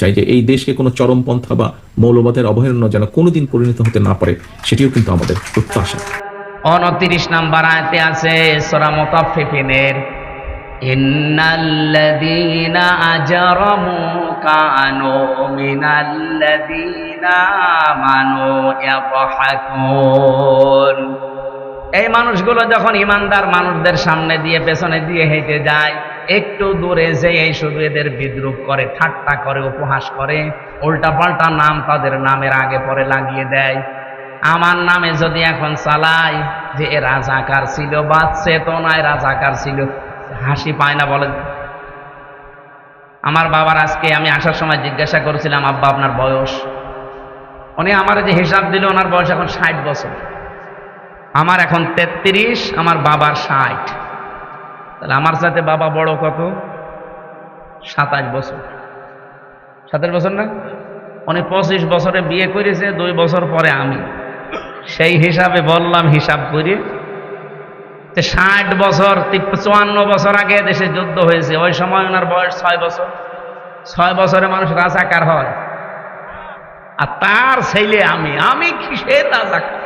চাই যে এই দেশকে কোনো চরমপন্থা বা মৌলবাদের অবহেলনা যেন কোনোদিন পরিণত হতে না পারে, সেটিও কিন্তু আমাদের প্রত্যাশা। উনত্রিশ নাম্বার আয়তে আছে, সোরা মুতাফফিফিনের, ইন্নাল্লাযীনা আজরামু কানু মিনাল্লাযীনা আমানু ইয়াদহাকুন এই মানুষগুলো যখন ইমানদার মানুষদের সামনে দিয়ে, পেছনে দিয়ে হেঁটে যায়, একটু দূরে যে এই শুধু এদের বিদ্রুপ করে, ঠাট্টা করে, উপহাস করে, উল্টাপাল্টা নাম তাদের নামের আগে পরে লাগিয়ে দেয়। আমার নামে যদি এখন চালাই যে এ রাজাকার ছিল বা চেতনায় রাজাকার ছিল, হাসি পায় না বলে আমার বাবার আজকে আমি আসার সময় জিজ্ঞাসা করেছিলাম, আব্বা, আপনার বয়স? উনি আমার যে হিসাব দিল, ওনার বয়স এখন ষাট বছর। আমার এখন তেত্রিশ, আমার বাবার ষাট। তাহলে আমার সাথে বাবা বড় কত? সাতাশ বছর। সাতাশ বছর না? উনি পঁচিশ বছরে বিয়ে করেছে, দুই বছর পরে আমি। সেই হিসাবে বললাম, হিসাব করি। যে ষাট বছর চুয়ান্ন বছর আগে দেশে যুদ্ধ হয়েছে। ওই সময় ওনার বয়স ছয় বছর। ছয় বছরে মানুষ রাজাকার হয়। আর তার ছেলে আমি। আমি কিসের রাজাকার?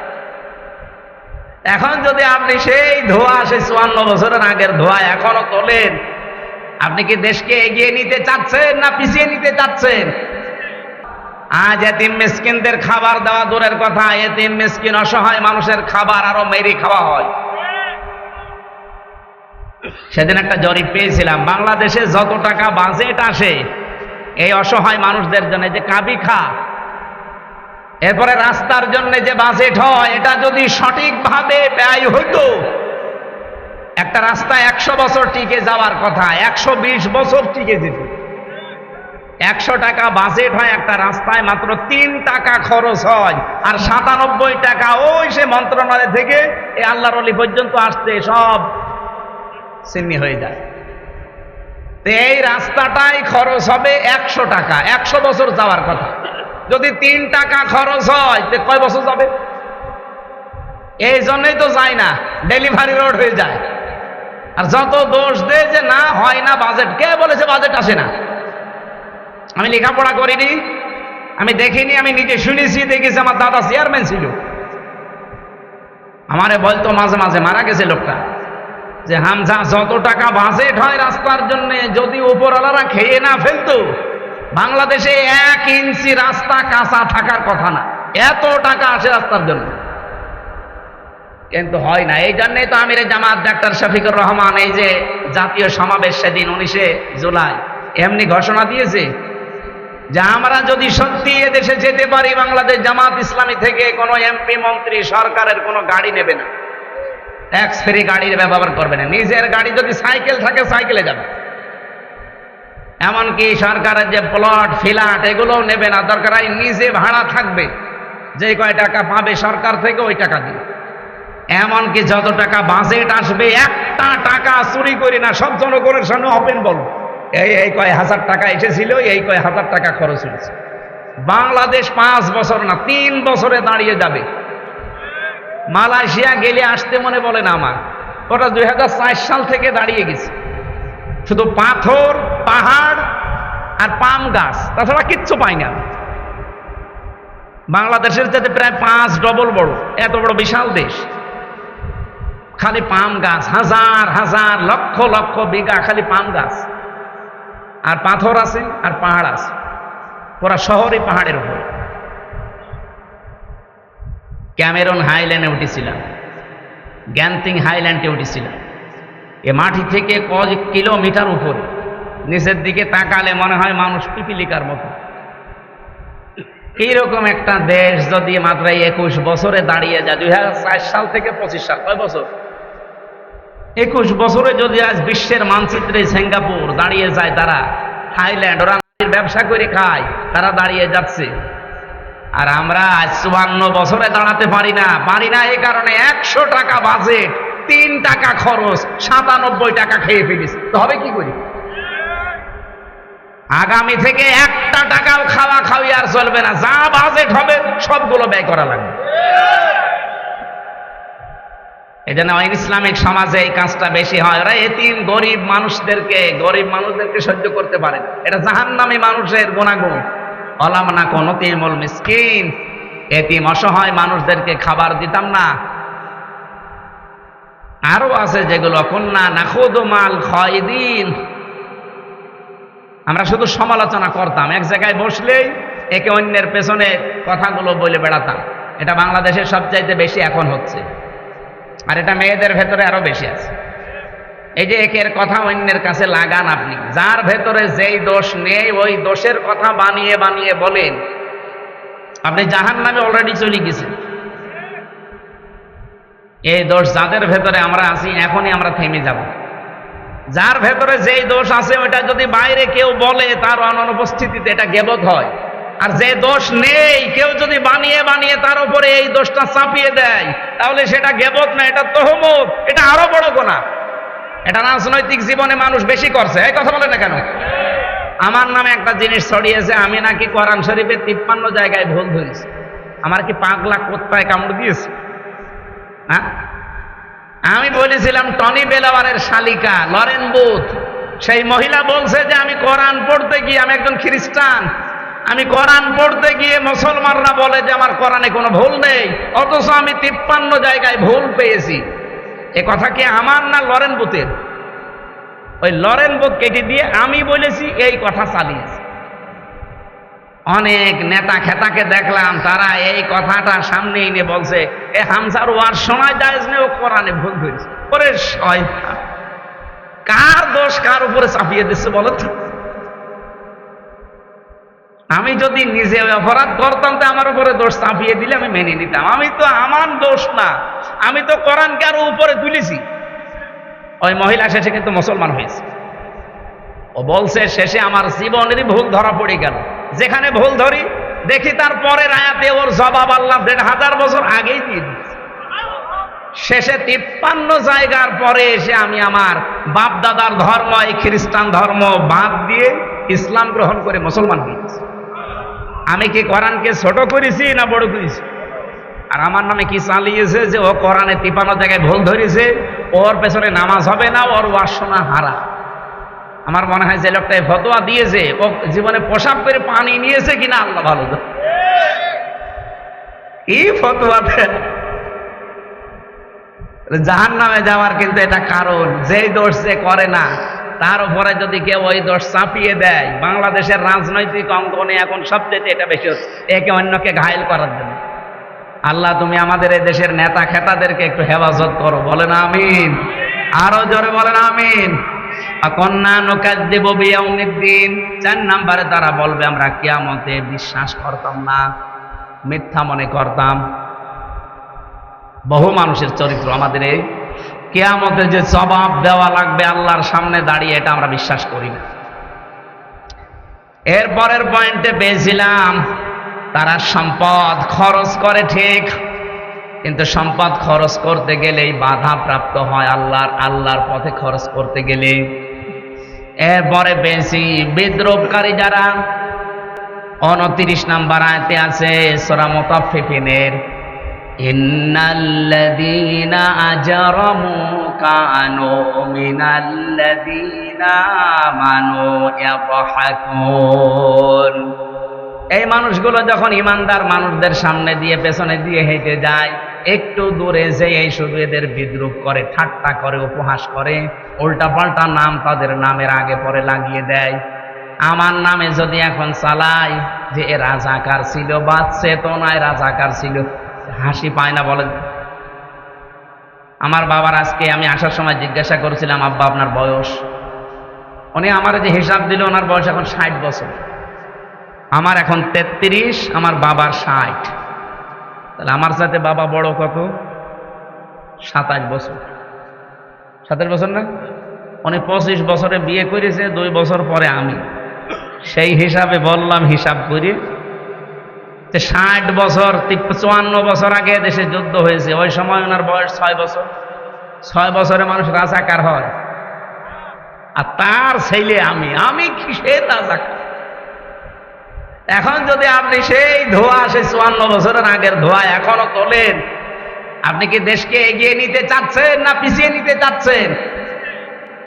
এখন যদি আপনি সেই ধোয়া সেই চুয়ান্ন বছরের আগের ধোয়া এখনও তোলেন, আপনি কি দেশকে এগিয়ে নিতে চাচ্ছেন না পিছিয়ে নিতে চাচ্ছেন? আজ এতিম মিসকিনদের খাবার দেওয়া দূরের কথা, এতিম মিসকিন অসহায় মানুষের খাবার আরও মেরি খাওয়া হয়। সেদিন একটা জরিপ পেয়েছিলাম, বাংলাদেশে যত টাকা বাজেট আসে, এই অসহায় মানুষদের জন্য যে কাবি খা এরপরে রাস্তার জন্য যে বাজেট হয় এটা যদি সঠিকভাবে ব্যয় হতো একটা রাস্তা একশো বছর টিকে যাওয়ার কথা, একশো বিশ বছর টিকে যেত। একশো টাকা বাজেট হয় একটা রাস্তায় মাত্র তিন টাকা খরচ হয়, আর সাতানব্বই টাকা ওই সে মন্ত্রণালয় থেকে এই আল্লাহর অলি পর্যন্ত আসতে সব সিন্নি হয়ে যায়। তো এই রাস্তাটাই খরচ হবে একশো টাকা, একশো বছর যাওয়ার কথা। যদি তিন টাকা খরচ হয় কয় বছর যাবে? এই জন্যই তো যায় না ডেলিভারি রোড হয়ে যায়। আর যত দোষ দেয় যে না, হয় না বাজেট কে বলেছে বাজেট আসে না? আমি লেখাপড়া করিনি, আমি দেখিনি, আমি নিজে শুনেছি, দেখেছি, আমার দাদা চেয়ারম্যান ছিল। আমারে বলতো মাঝে মাঝে, মারা গেছে লোকটা, যে হামজা, যত টাকা বাজেট হয় রাস্তার জন্য, যদি উপরওয়ালারা খেয়ে না ফেলতো বাংলাদেশে এক ইঞ্চি রাস্তা কাঁচা থাকার কথা না। এত টাকা আসে রাস্তার জন্য। কিন্তু হয় না। এই জন্যই তো আমির জামাত ডাক্তার শফিকুর রহমান এই যে জাতীয় সমাবেশ সেদিন উনিশে জুলাই এমনি ঘোষণা দিয়েছে যে আমরা যদি সত্যি এদেশে যেতে পারি, বাংলাদেশ জামাত ইসলামী থেকে কোনো এমপি, মন্ত্রী, সরকারের কোনো গাড়ি নেবে না। ট্যাক্স ফ্রি গাড়ির ব্যবহার করবে না। নিজের গাড়ি যদি সাইকেল থাকে, সাইকেলে যাবে। এমনকি সরকারের যে প্লট ফ্ল্যাট এগুলোও নেবে না। দরকার হয় নিজে ভাড়া থাকবে। যে কয় টাকা পাবে সরকার থেকে, ওই টাকা দিয়ে। এমনকি যত টাকা বাজেট আসবে, একটা টাকা চুরি করি না, সব জনগণের সামনে ওপেন বল। এই এই কয় হাজার টাকা এসেছিল, এই কয় হাজার টাকা খরচ হয়েছে। বাংলাদেশ পাঁচ বছর না, তিন বছরে দাঁড়িয়ে যাবে। মালয়েশিয়া গেলে আসতে মনে বলে না আমার। ওটা দুই সাল থেকে দাঁড়িয়ে গেছে। শুধু পাথর পাহাড় আর পাম গাছ, তাছাড়া কিচ্ছু পাই না। বাংলাদেশের যাতে প্রায় পাঁচ ডবল বড়, এত বড় বিশাল দেশ। খালি পাম গাছ, হাজার হাজার, লক্ষ লক্ষ বিঘা খালি পাম গাছ। আর পাথর আছে আর পাহাড় আছে, পুরা শহরে পাহাড়ের উপর। ক্যামেরন হাইল্যান্ডে উঠেছিলাম গ্যান্তিং হাইল্যান্ডে উঠেছিলাম। এ মাটি থেকে কয়েক কিলোমিটার উপরে। নিচের দিকে তাকালে মনে হয় মানুষ পিপিলিকার মতো। এইরকম একটা দেশ যদি মাত্র একুশ বছরে দাঁড়িয়ে যায়, দুই হাজার চার সাল থেকে পঁচিশ সাল, কয় বছর? একুশ বছরে যদি আজ বিশ্বের মানচিত্রে সিঙ্গাপুর দাঁড়িয়ে যায়, তারা থাইল্যান্ড, ওরা ব্যবসা করে খায়, তারা দাঁড়িয়ে যাচ্ছে। আর আমরা আজ চুয়ান্ন বছরে দাঁড়াতে পারি না পারি না এই কারণে একশো টাকা বাজেট তিন টাকা খরচ, সাতানব্বই টাকা খেয়ে ফেলিস তো হবে কি করি? আগামী থেকে একটা টাকাও খাওয়া খাওয়ি আর চলবে না। যা বাজেট হবে, সবগুলো ব্যয় করা লাগবে। এই জন্য ইসলামিক সমাজে এই কাজটা বেশি হয়। ওরা এতিম, গরিব মানুষদেরকে গরিব মানুষদেরকে সহ্য করতে পারে। এটা জাহান্নামী মানুষের গুণাগুণ। অলাম না কোনো তিমল মিসকিন। এতিম অসহায় মানুষদেরকে খাবার দিতাম না। আরও আছে যেগুলো কন্যা নাখুদ মাল খয়দিন। আমরা শুধু সমালোচনা করতাম। এক জায়গায় বসলেই একে অন্যের পেছনে কথাগুলো বলে বেড়াতাম। এটা বাংলাদেশের সবচাইতে বেশি এখন হচ্ছে। আর এটা মেয়েদের ভেতরে আরও বেশি আছে। এই যে একের কথা অন্যের কাছে লাগান আপনি। যার ভেতরে যেই দোষ নেই, ওই দোষের কথা বানিয়ে বানিয়ে বলেন। আপনি জাহান নামে অলরেডি চলে গেছেন। এই দোষ যাদের ভেতরে আমরা আছি, এখনই আমরা থেমে যাব। যার ভেতরে যেই দোষ আছে ওটা যদি বাইরে কেউ বলে, তার অনুপস্থিতিতে এটা গেবত হয়। আর যে দোষ নেই, কেউ যদি বানিয়ে বানিয়ে তার উপরে এই দোষটা চাপিয়ে দেয়, তাহলে সেটা গেবত না, এটা তহমত এটা আরও বড় গোনা এটা রাজনৈতিক জীবনে মানুষ বেশি করছে। এই কথা বলে না কেন? আমার নামে একটা জিনিস ছড়িয়েছে, আমি নাকি কোরআন শরীফে তিপ্পান্ন জায়গায় ভুল ধরেছি। আমার কি পাগলা কোথায় কামড় দিয়েছে? হ্যাঁ? আমি বলেছিলাম টনি বেলাওয়ারের শালিকা, লরেন বুথ। সেই মহিলা বলছে যে, আমি কোরআন পড়তে গিয়ে, আমি একজন খ্রিস্টান। আমি কোরআন পড়তে গিয়ে মুসলমানরা বলে যে, আমার কোরআনে কোনো ভুল নেই। অথচ আমি তিপ্পান্ন জায়গায় ভুল পেয়েছি। এ কথা কি আমার না লরেন বুথের? ওই লরেন বুথ কেটে দিয়ে আমি বলেছি, এই কথা চালিয়েছি। অনেক নেতা খেতাকে দেখলাম, তারা এই কথাটা সামনে এনে বলছে, এ হামসার ওয়ার সময় জায়েজ নেই, ও কোরআনে ভুল ধরেছে ওরে শয়তান, কার দোষ কার উপরে চাপিয়ে দিচ্ছে বলো আমি যদি নিজে অপরাধ করতাম, তো আমার উপরে দোষ চাপিয়ে দিলে আমি মেনে নিতাম। আমি তো আমার দোষ না, আমি তো কোরআনকে আরও উপরে তুলেছি। ওই মহিলা শেষে কিন্তু মুসলমান হয়েছে। ও বলছে, শেষে আমার জীবনেরই ভুল ধরা পড়ে গেল। যেখানে ভুল ধরি, দেখি তার পরের আয়াতে ওর জবাব আল্লাহ দেড় হাজার বছর আগেই দিয়ে শেষে তিপ্পান্ন জায়গার পরে এসে আমি আমার বাপ দাদার ধর্ম, এই খ্রিস্টান ধর্ম বাদ দিয়ে ইসলাম গ্রহণ করে মুসলমান হয়েছি আমি কি কোরআনকে ছোট করেছি না বড় করেছি? আর আমার নামে কি চালিয়েছে যে ও কোরআনে তিপান্ন জায়গায় ভুল ধরেছে, ওর পেছনে নামাজ হবে না, ওর ওয়াসনা হারা আমার মনে হয় যে লোকটা এই ফতোয়া দিয়েছে, ও জীবনে পোশাক করে পানি নিয়েছে কিনা আল্লাহ ভালো এই ফতোয়াতে জাহান নামে যাওয়ার কিন্তু এটা কারণ, যেই দোষ সে করে না, তার উপরে যদি কেউ ওই দোষ চাপিয়ে দেয়, বাংলাদেশের রাজনৈতিক অঙ্গনে এখন সবচেয়ে এটা বেশি হচ্ছে, একে অন্যকে ঘায়েল করার জন্য। আল্লাহ, তুমি আমাদের এই দেশের নেতা খেতাদেরকে একটু হেফাজত করো, বলেন আমিন। আরও জোরে বলেন আমিন। চার নাম্বারে তারা বলবে, আমরা কিয়ামতে বিশ্বাস করতাম না, মিথ্যা মনে করতাম। বহু মানুষের চরিত্র আমাদের এই। কেয়ামতে যে জবাব দেওয়া লাগবে আল্লাহর সামনে দাঁড়িয়ে, এটা আমরা বিশ্বাস করি না। এরপরের পয়েন্টে পেয়েছিলাম, তারা সম্পদ খরচ করে ঠিক, কিন্তু সম্পদ খরচ করতে গেলেই বাধা প্রাপ্ত হয় আল্লাহর আল্লাহর পথে খরচ করতে গেলে এরপরে বেশি বিদ্রোহকারী যারা? উনত্রিশ নাম্বার আয়তে আছে, সোরা মোতাফিফিনের এই মানুষগুলো যখন ইমানদার মানুষদের সামনে দিয়ে, পেছনে দিয়ে হেঁটে যায় একটু দূরে যে এই শুধু এদের বিদ্রুপ করে, ঠাট্টা করে, উপহাস করে উল্টা পাল্টা নাম তাদের নামের আগে পরে লাগিয়ে দেয়। আমার নামে যদি এখন চালাই যে এ রাজাকার ছিল, বা চেতনায় রাজাকার ছিল, হাসি পায় না বলে আমার বাবার আজকে আমি আসার সময় জিজ্ঞাসা করেছিলাম, আব্বা, আপনার বয়স? উনি আমার যে হিসাব দিল, ওনার বয়স এখন ষাট বছর। আমার এখন তেত্রিশ, আমার বাবার ষাট। তাহলে আমার সাথে বাবা বড় কত? সাতাশ বছর। সাতাশ বছর না? উনি পঁচিশ বছরে বিয়ে করেছে, দুই বছর পরে আমি। সেই হিসাবে বললাম, হিসাব করি। যে ষাট বছর চুয়ান্ন বছর আগে দেশে যুদ্ধ হয়েছে। ওই সময় ওনার বয়স ছয় বছর। ছয় বছরে মানুষ রাজাকার হয়। আর তার ছেলে আমি। আমি কিসের রাজাকার? এখন যদি আপনি সেই ধোয়া সেই চুয়ান্ন বছরের আগের ধোয়া এখনও তোলেন, আপনি কি দেশকে এগিয়ে নিতে চাচ্ছেন না পিছিয়ে নিতে চাচ্ছেন?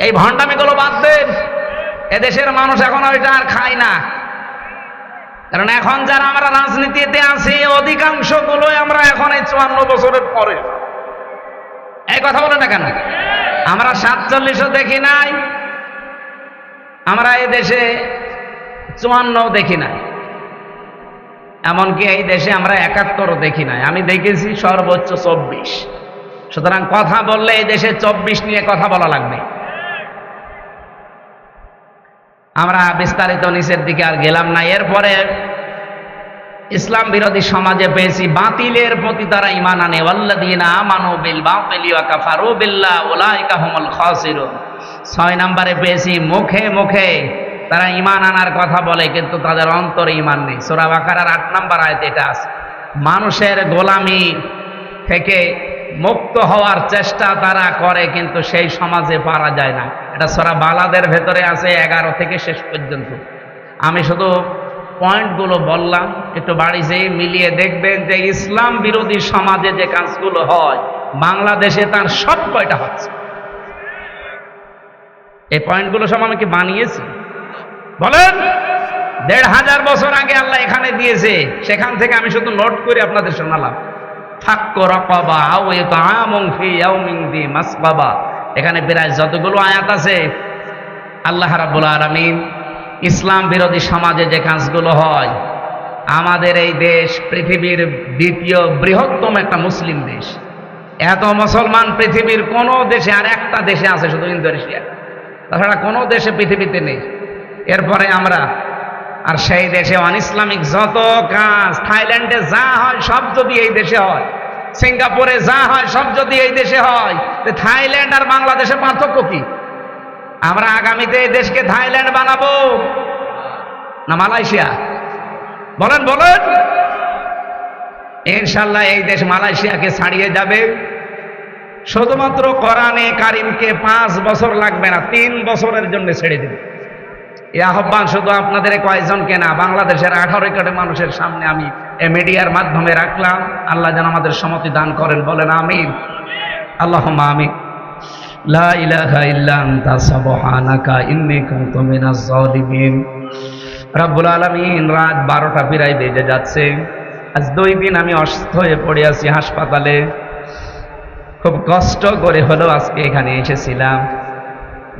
এই ভণ্ডামিগুলো বাদ দেন। এদেশের মানুষ এখন ওইটা আর খায় না। কারণ এখন যারা আমরা রাজনীতিতে আছি অধিকাংশ গুলোই আমরা এখন এই চুয়ান্ন বছরের পরে। এই কথা বলে না কেন? আমরা সাতচল্লিশও দেখি নাই, আমরা এই দেশে চুয়ান্ন দেখি নাই। এমনকি এই দেশে আমরা একাত্তরও দেখি নাই। আমি দেখেছি সর্বোচ্চ চব্বিশ। সুতরাং কথা বললে এই দেশে চব্বিশ নিয়ে কথা বলা লাগবে। আমরা বিস্তারিত নিচের দিকে আর গেলাম না। এরপরে ইসলাম বিরোধী সমাজে পেয়েছি বাতিলের প্রতি তারা ইমান আনে। ছয় নম্বরে পেয়েছি মুখে মুখে তারা ইমান আনার কথা বলে, কিন্তু তাদের অন্তরে ইমান নেই। সূরা বাকারার আট নম্বর আয়তে এটা আছে। মানুষের গোলামি থেকে মুক্ত হওয়ার চেষ্টা তারা করে, কিন্তু সেই সমাজে পারা যায় না। এটা সোরা বালাদের ভেতরে আছে এগারো থেকে শেষ পর্যন্ত। আমি শুধু পয়েন্টগুলো বললাম, একটু বাড়ি যেয়ে মিলিয়ে দেখবেন যে ইসলাম বিরোধী সমাজে যে কাজগুলো হয়, বাংলাদেশে তার সব কয়টা হচ্ছে? এই পয়েন্টগুলো সব আমি কি বানিয়েছি? বলেন, দেড় হাজার বছর আগে আল্লাহ এখানে দিয়েছে, সেখান থেকে আমি শুধু নোট করে আপনাদের শোনালাম। এখানে প্রায় যতগুলো আয়াত আছে, আল্লাহ রাব্বুল আলামিন ইসলাম বিরোধী সমাজে যে কাজগুলো হয়, আমাদের এই দেশ পৃথিবীর দ্বিতীয় বৃহত্তম একটা মুসলিম দেশ। এত মুসলমান পৃথিবীর কোনো দেশে আর একটা দেশে আছে শুধু ইন্দোনেশিয়া। তাছাড়া কোনো দেশে পৃথিবীতে নেই। এরপরে আমরা, আর সেই দেশে অন ইসলামিক যত কাজ, থাইল্যান্ডে যা হয় সব যদি এই দেশে হয়, সিঙ্গাপুরে যা হয় সব যদি এই দেশে হয় থাইল্যান্ড আর বাংলাদেশে পার্থক্য কি? আমরা আগামীতে এই দেশকে থাইল্যান্ড বানাবো না মালয়েশিয়া? বলেন বলেন। ইনশাল্লাহ এই দেশ মালয়েশিয়াকে ছাড়িয়ে যাবে। শুধুমাত্র কোরআনে কারিমকে পাঁচ বছর লাগবে না, তিন বছরের জন্য ছেড়ে দেবে। এই আহ্বান শুধু আপনাদের কয়েকজনকে না, বাংলাদেশের আঠারো কোটি মানুষের সামনে আমি এ মিডিয়ার মাধ্যমে রাখলাম। আল্লাহ যেন আমাদের সম্মতি দান করেন, বলেন আমিন। আল্লাহ আমিন। লা ইলাহা ইল্লা আনতা, সুবহানাকা ইন্নী কুনতু মিনাজ জালিমিন রব্বুল আলামিন, রাত বারোটা পিরাই বেজে যাচ্ছে। আজ দুই দিন আমি অসুস্থ হয়ে পড়ে আছি হাসপাতালে। খুব কষ্ট করে হলেও আজকে এখানে এসেছিলাম।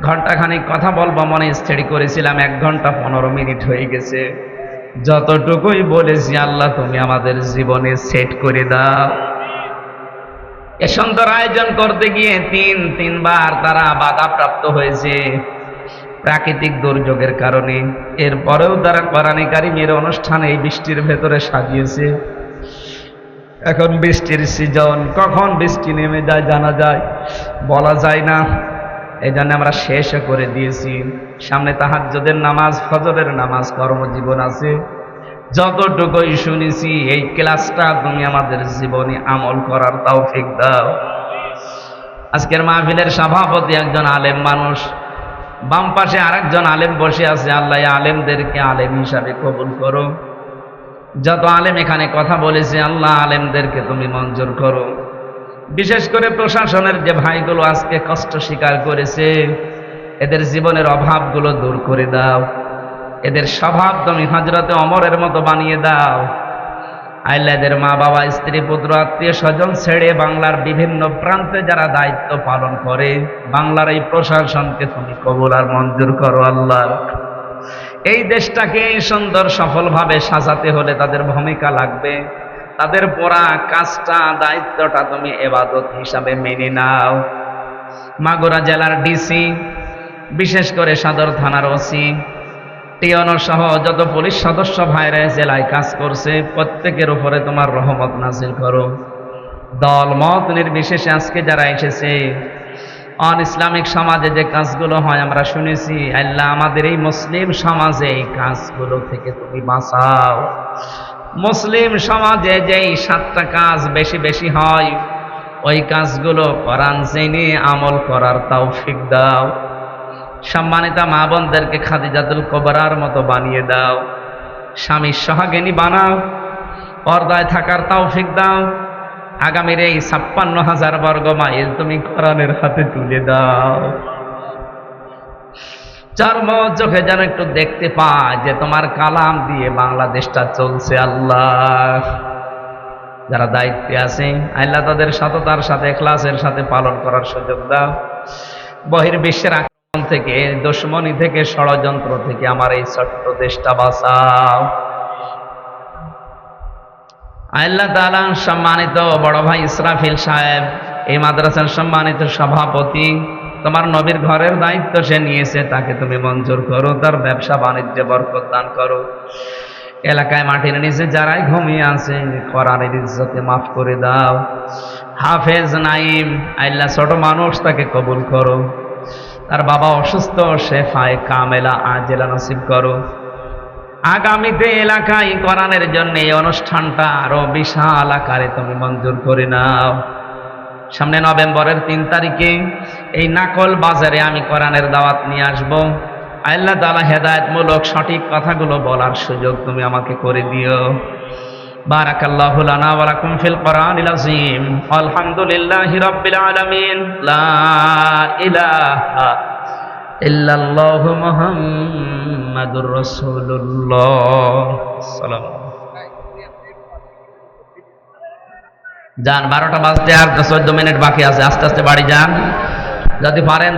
ঘন্টাখানিক কথা বলব, মনে স্থির করেছিলাম, এক ঘণ্টা পনেরো মিনিট হয়ে গেছে। যতটুকুই বলেছি, আল্লাহ, তুমি আমাদের জীবনে সেট করে দাও। এ সুন্দর আয়োজন করতে গিয়ে তিন, তিনবার তারা বাধাপ্রাপ্ত হয়েছে প্রাকৃতিক দুর্যোগের কারণে। এরপরেও তারা কোরআনে কারিমের অনুষ্ঠানে এই বৃষ্টির ভেতরে সাজিয়েছে। এখন বৃষ্টির সিজন কখন বৃষ্টি নেমে যায় জানা যায়, বলা যায় না। এই জন্য আমরা শেষ করে দিয়েছি। সামনে তাহাজ্জুদের নামাজ, ফজরের নামাজ কর্মজীবন আছে। যতটুকুই শুনেছি, এই ক্লাসটা তুমি আমাদের জীবনে আমল করার তৌফিক দাও। আজকের মাহফিলের সভাপতি একজন আলেম মানুষ। বাম পাশে আরেকজন আলেম বসে আছে, আল্লাহ আলেমদেরকে আলেম হিসাবে কবুল করো। যত আলেম এখানে কথা বলেছে, আল্লাহ আলেমদেরকে তুমি মঞ্জুর করো। বিশেষ করে প্রশাসনের যে ভাইগুলো আজকে কষ্ট স্বীকার করেছে, এদের জীবনের অভাবগুলো দূর করে দাও। এদের স্বভাব তুমি হজরতে অমরের মতো বানিয়ে দাও। আইলা এদের মা বাবা স্ত্রী, পুত্র, আত্মীয় স্বজন ছেড়ে বাংলার বিভিন্ন প্রান্তে যারা দায়িত্ব পালন করে, বাংলার এই প্রশাসনকে তুমি কবুল আর মঞ্জুর করো আল্লাহ। এই দেশটাকে সুন্দর সফলভাবে সাজাতে হলে তাদের ভূমিকা লাগবে। তাদের পড়া কাজটা, দায়িত্বটা তুমি এবাদত হিসাবে মেনে নাও। মাগুরা জেলার ডিসি বিশেষ করে সদর থানার ওসি টিয়নর সহ যত পুলিশ সদস্য ভাইরা জেলায় কাজ করছে, প্রত্যেকের উপরে তোমার রহমত নাজিল করো। দল মত নির্বিশেষে আজকে যারা এসেছে, অন ইসলামিক সমাজে যে কাজগুলো হয়, আমরা শুনেছি, আল্লাহ আমাদের এই মুসলিম সমাজে এই কাজগুলো থেকে তুমি বাঁচাও। মুসলিম সমাজে যেই সাতটা কাজ বেশি বেশি হয়, ওই কাজগুলো কোরআন জেনে আমল করার তাও তৌফিক দাও। সম্মানিতা মা বোনদেরকে খাদিজাতুল কবরার মতো বানিয়ে দাও। স্বামীর সহাগিনী বানাও। পর্দায় থাকার তাও তৌফিক দাও। আগামীর এই ছাপ্পান্ন হাজার বর্গ মাইল তুমি কোরআনের হাতে তুলে দাও। চর্ম চোখে যেন একটু দেখতে পায় যে তোমার কালাম দিয়ে বাংলাদেশটা চলছে আল্লাহ। যারা দায়িত্বে আছে, আল্লাহ তাদের সততার সাথে ক্লাসের সাথে পালন করার সুযোগ দাও। বহির্বিশ্বের আক্রমণ থেকে, দুশ্মনী থেকে, ষড়যন্ত্র থেকে আমার এই ছোট্ট দেশটা বাঁচাও। আল্লাহ তাআলা সম্মানিত বড় ভাই ইসরাফিল সাহেব, এই মাদ্রাসার সম্মানিত সভাপতি তোমার নবীর ঘরের দায়িত্ব সে নিয়েছে, তাকে তুমি মঞ্জুর করো, তার ব্যবসা বাণিজ্যে বরকত দান করো। এলাকায় মাটির নিচে যারাই ঘুমিয়ে আছে কোরআনের ইজ্জতে মাফ করে দাও। হাফেজ নাইম আল্লাহ ছোট মানুষ, তাকে কবুল করো। তার বাবা অসুস্থ শেফায় কামেলা আজেলা নসিব করো। আগামীতে এলাকায় কোরআনের জন্য এই অনুষ্ঠানটা আরও বিশাল আকারে তুমি মঞ্জুর করে নাও। সামনে নভেম্বরের তিন তারিখে এই নাকল বাজারে আমি কোরআনের দাওয়াত নিয়ে আসব। আল্লাহ তালা হেদায়তমূলক সঠিক কথাগুলো বলার সুযোগ তুমি আমাকে করে দিও। বারাকাল্লাহু লানা ওয়া লাকুম ফিল কোরআনিল আযীম। আলহামদুলিল্লাহি রাব্বিল আলামিন। লা ইলাহা ইল্লাল্লাহু মুহাম্মাদুর রাসূলুল্লাহ। সালাম যান বারোটা বাজতে আর চোদ্দ মিনিট বাকি আছে। আস্তে আস্তে বাড়ি যান। যদি পারেন